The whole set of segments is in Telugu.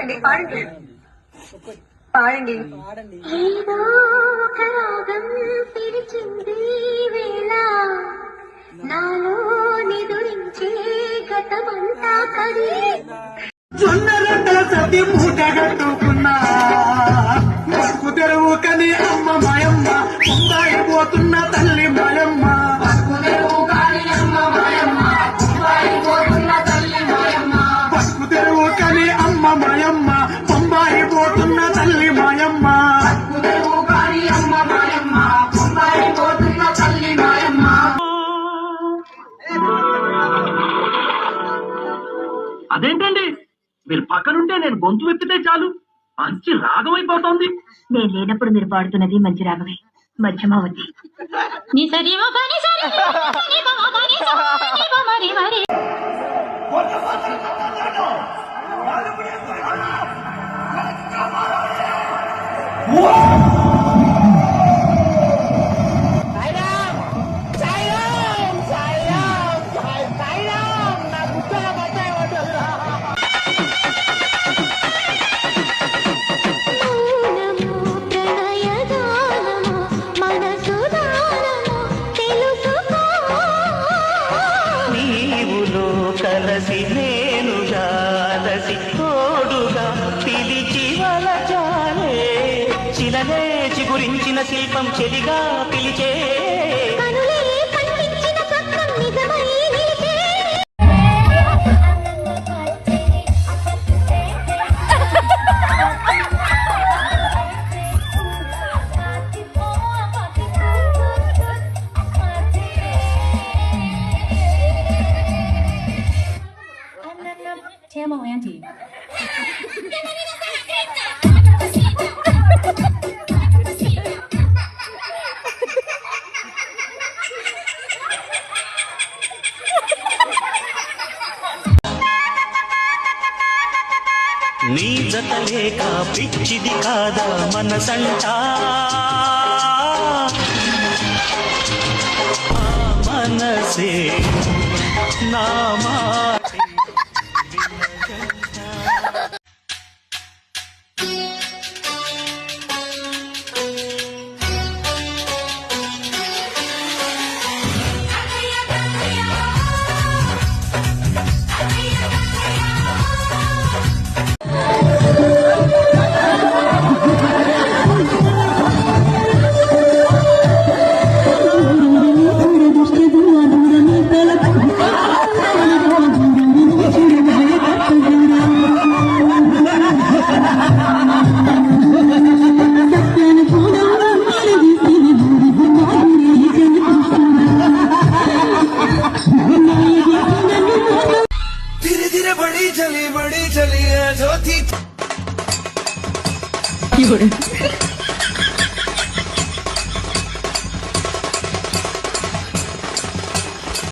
పాడండి పర్వాలేదండి పాడండి. పాడండి. పాడండి ఏదో ఒక రాగం పిలిచింది వేళ. నాలో నిదురించే గతమంతా కది. జొన్న రొట్టెల సతి మూట కట్టుకున్నా. బతుకు తెరువు కని అమ్మ మాయమ్మ పోతున్న తల్లి మాయమ్మ అదేంటండి? మీరు పక్కనుంటే నేను గొంతు వెప్పితే చాలు. మంచి రాగం అయిపోతోంది. నేను లేనప్పుడు మీరు పాడుతున్నది మంచి రాగమే. మధ్యమావతి నీ సరిమ సరి. శిలలే చిగురించిన శిల్పం చెలిగా పిలిచే. auntie. నీ జత లేక పిచ్చిది కాదా మనసంట? మనసే నా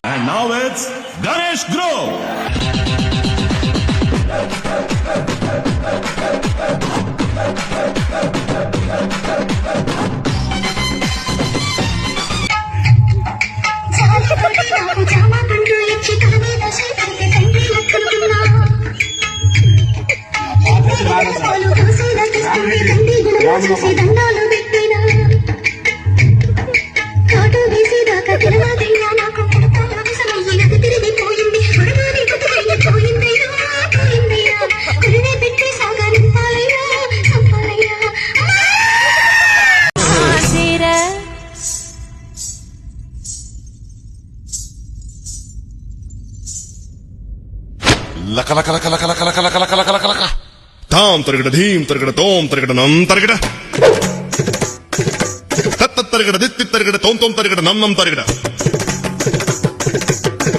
And now it's Ganesh Grow. చూసి దండాలు పెట్టినా. కాటు వేసి దాకా తిరగాదయ్యా నాకు పుడతాను అవసరమయ్యి అది తిరిగిపోయింది పొడగానే కుదిరైపోయిందయ్యా పోయిందయ్యా కురినే పెట్టి సాగా నింపాలయ్యా సంపాలయ్యా లక లక లక లక లక లక లక లక లక లక లక తాం తరగడ ధీం తరగడ. తోం తరగడ నం తరగడ తత్త తరగడ దిత్తి తరగడ తోం తోం తరగడ నం నం తరగడ.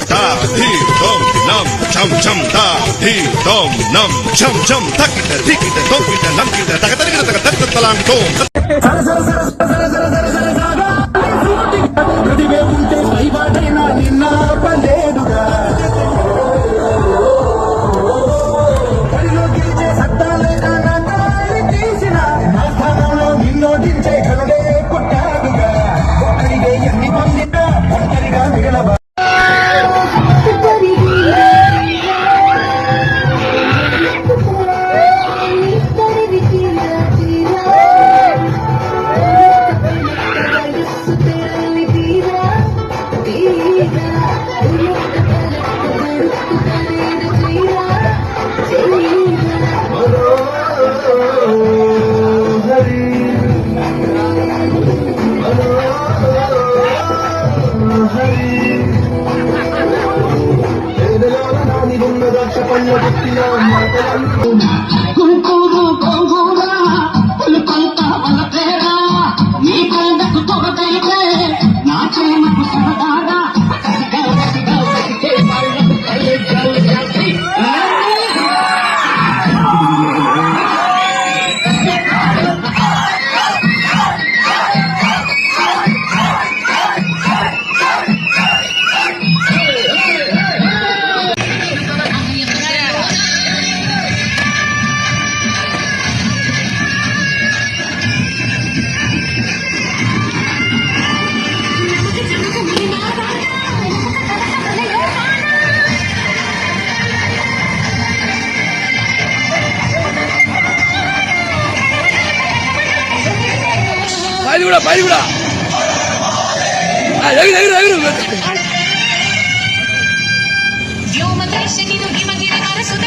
తా ధీ తోం నం చం చం తా ధీ తోం నం చం చం తక్కిట ధికిట తోకిట నంకిట తగ తరగడ తగ తత్త తలాం తోం ব্যবসা করলে பயந்துக்கூடா பயந்துக்கூடா எகிரு எகிரு எகிரு யோமதர்ஷினி யுகிமகிர நரசுத